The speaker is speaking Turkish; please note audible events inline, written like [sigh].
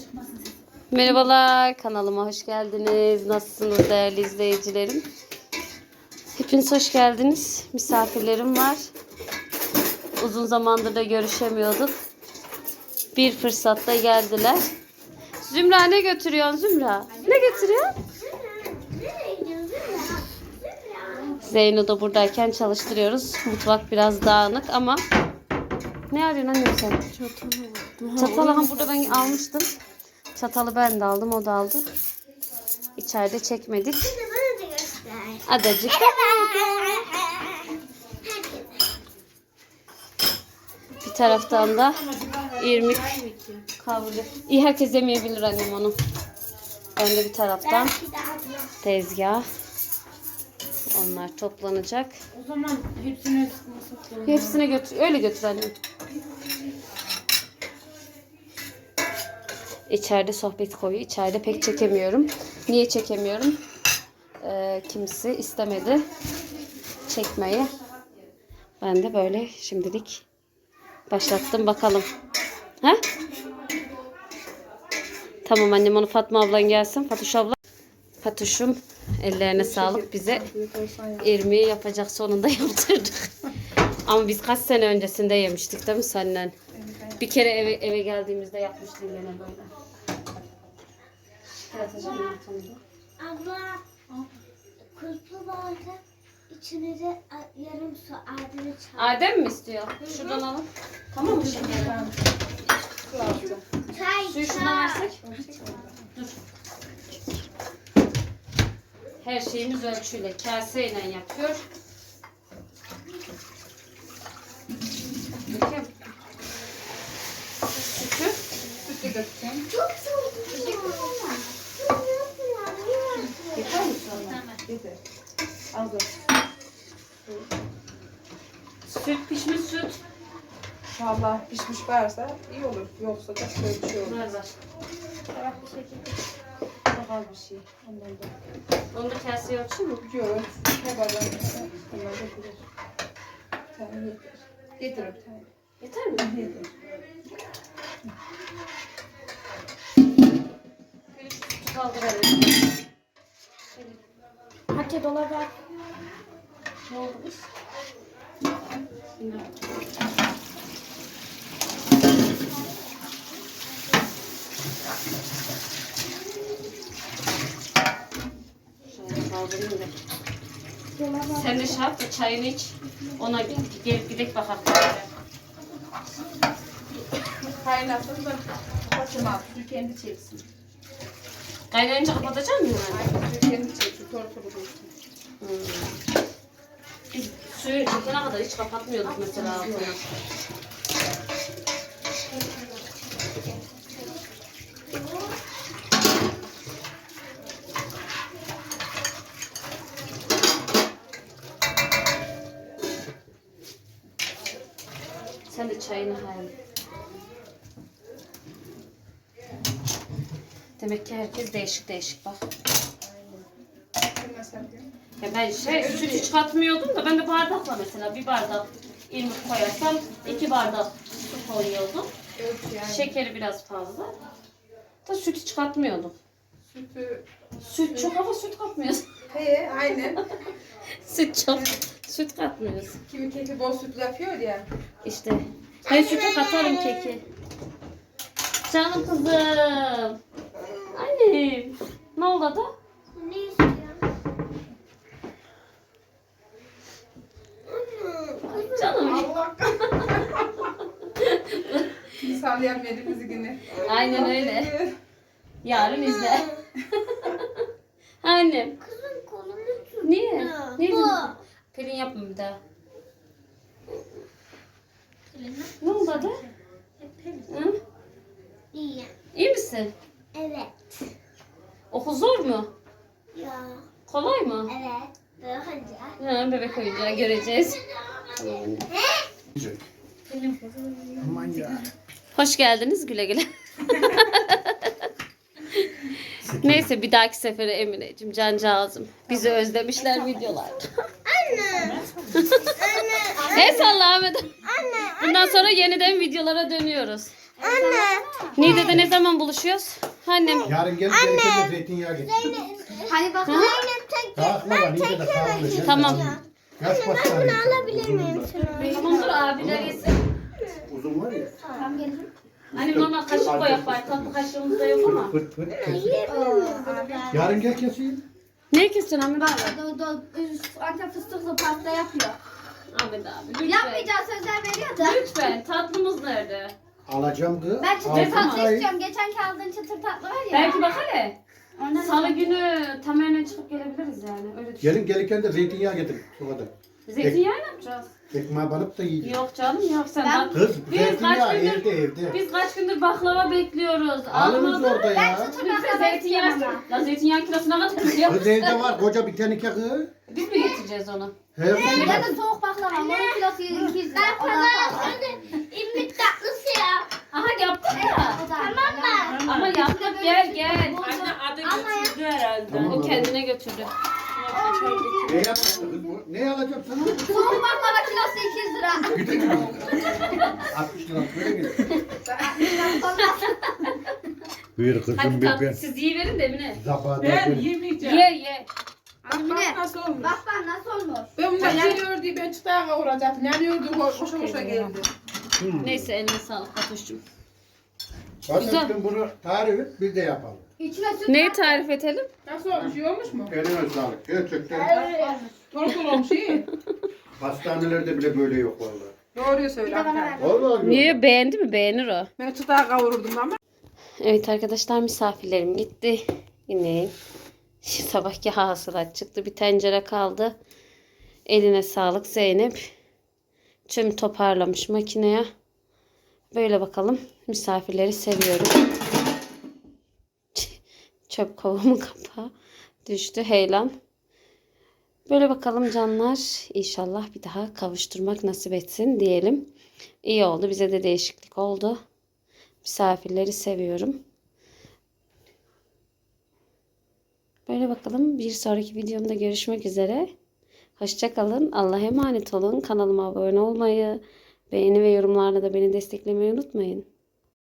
Çıkmasın. Merhabalar kanalıma hoş geldiniz. Nasılsınız değerli izleyicilerim? Hepiniz hoş geldiniz. Misafirlerim var. Uzun zamandır da görüşemiyorduk. Bir fırsatta geldiler. Zümra ne götürüyorsun Zümra? Ne götürüyorsun? Zeyno da buradayken çalıştırıyoruz. Mutfak biraz dağınık ama ne arıyorsun annem sen? Çatalı ha burada ben almıştım. Çatalı ben de aldım, o da aldı. İçeride çekmedik. Adacık. Bir taraftan da irmik kavrulu. İyi herkes yemeyebilir annem onu. Ben de bir taraftan tezgah. Onlar toplanacak. O zaman hepsini. Hepsine götür. Öyle götür annem. İçeride sohbet koyu. İçeride pek çekemiyorum. Niye çekemiyorum? Ee, kimisi istemedi çekmeyi. Ben de böyle şimdilik başlattım bakalım. Ha? Tamam annem onu Fatma ablan gelsin. Fatuş abla. Fatuş'um ellerine sağlık bize irmiği yapacak sonunda [laughs] yaptırdık. Ama biz kaç sene öncesinde yemiştik değil mi senden? Bir kere eve, eve geldiğimizde yapmıştın gene böyle. Ortamda. Abla. Kulpu vardı. İçine de yarım su adını çal. Adem mi istiyor? Şuradan alın. Tamam mı şimdi? Çay Suyu şuna versek. Dur. Her şeyimiz ölçüyle. Kaseyle yapıyor. Bakayım. Sütü. Sütü götüreyim. Çok soğuk. Yeter mi Yeter. Az dur. Süt pişmiş süt. Valla pişmiş varsa iyi olur. Yoksa da şöyle bir şey olur. Bunlar var. Çok az bir şey. Ondan da. Onu da kaseye ölçü mü? Yok. Ne kadar? Bunlar da bilir. Bir tane yeter. Getir bir tane. Yeter mi? Yeter. Bir sütü Hadi dolaba. Ne. Dolaba. Sen de yap da çayını iç. Ona gelip gidip bakalım. Kaynatın da. Suyu kendi çeksin. Kaynayınca kapatacak mısın? yani? Suyu kendi. Biz çekene kadar hiç kapatmıyorduk mesela altını. Sen de çayını hayal. Demek ki herkes değişik değişik bak. Ya ben şey süt hiç katmıyordum da ben de bardakla mesela bir bardak irmik koyarsam iki bardak su koyuyordum. Yani. Şekeri biraz fazla. Da süt hiç katmıyordum. Sütü. Süt çok ama süt katmıyoruz. He aynen. [laughs] süt çok. Süt katmıyoruz. Kimi keki bol süt yapıyor ya. İşte. Ben süte katarım keki. Canım kızım. Ne oldu da? Ne istiyorsun? Canım. Allah Sallayan yerimizi yine. Aynen öyle. Yarın izle. Annem. Kızın kolunu tut. Niye? Niye? bu. Pelin yapma bir daha. Ne oldu adı? Hı? İyi. İyi misin? Evet. Okul zor mu? Ya. Kolay mı? Evet. Bakınca. Ha, bebek oyuncağı göreceğiz. Tamam anne. Aman ya. Hoş geldiniz güle güle. [laughs] Neyse bir dahaki sefere Emine'cim cancağızım. Bizi özlemişler videolarda. Anne. El salla Ahmet. Bundan sonra yeniden videolara dönüyoruz. Anne. Niğde'de ne zaman buluşuyoruz? Annem. Yarın gel de zeytinyağı getir. Hani bak. Zeynep tek Kalkma lan iyice de kalkma. Tamam. Yaş pastane. alabilir miyim şunu? Tamam dur abiler yesin. Uzun var ya. Tamam gelirim. Annem normal kaşık koyak var. Tatlı kaşığımız da yok ama. Fırt fırt kesin. Yarın gel keseyim. Ne keseceksin Ahmet abi? Do, do, üst- Antep fıstıklı pasta yapıyor. Ahmet abi lütfen. Yapmayacağı sözler veriyor da. Lütfen tatlımız nerede? Alacağım kız. Ben çıtır Altın tatlı ayı. istiyorum. Geçenki aldığın çıtır tatlı var ya. Belki bak hele. Ondan Salı günü Tamer'le çıkıp gelebiliriz yani. Öyle düşün. Gelin gelirken de zeytinyağı getir. O kadar. Zeytinyağı ne yapacağız? Ekmeğe banıp da yiyeceğim. Yok canım yok sen Ben- bak. Kız Biz zeytinyağı kaç gündür- evde evde. Biz kaç gündür baklava bekliyoruz. Alırız Almadı. orada ya. çıtır baklava zeytinyağı istiyorum ama. La zeytinyağı kilosuna kadar biliyor Kız evde var koca bir tenike kız. Biz mi getireceğiz onu? He Bir kız. de soğuk baklava. Onun kilosu 200 lira. O da pahalı. İmit tatlısı ya. Aha yaptık ya. Da Tamam mı? Ama yaptık gel gel. Anne adı götürdü herhalde. Tamam, O abi. kendine götürdü. Ne bu? Ne alacağım sana? Soğuk baklava kilosu 200 lira. Güdük güdük. 60 lira böyle mi? [laughs] Buyur Hadi kızım bir tatlı ben. siz iyi verin de Emine. Zabada Ben böyle. yemeyeceğim. Ye ye. Emine. Nasıl olmuş? Bak bak nasıl olmuş. Ben bunu yanıyor diye ben çıtağa kavuracaktım. Yanıyordu, hoşa hoşa geldi. Neyse eline sağlık Fatoş'cum. Başka bunu tarif et biz de yapalım. İçine süt Neyi var. tarif edelim? Nasıl olmuş, iyi olmuş mu? Eline sağlık. Gerçekten Dolu dolu olmuş, iyi. hastanelerde bile böyle yok vallahi. Doğruyu söyle. ver. Vallahi. Niye beğendi mi? Beğenir o. Ben çıtağa kavururdum ama. Evet arkadaşlar misafirlerim gitti. Yine [laughs] sabahki hasılat çıktı. Bir tencere kaldı. Eline sağlık Zeynep. Tüm toparlamış makineye. Böyle bakalım. Misafirleri seviyorum. [laughs] Çöp kovamın kapağı düştü. Heylan. Böyle bakalım canlar. İnşallah bir daha kavuşturmak nasip etsin diyelim. İyi oldu. Bize de değişiklik oldu. Misafirleri seviyorum. Böyle bakalım. Bir sonraki videomda görüşmek üzere. Hoşçakalın. Allah'a emanet olun. Kanalıma abone olmayı, beğeni ve yorumlarla da beni desteklemeyi unutmayın.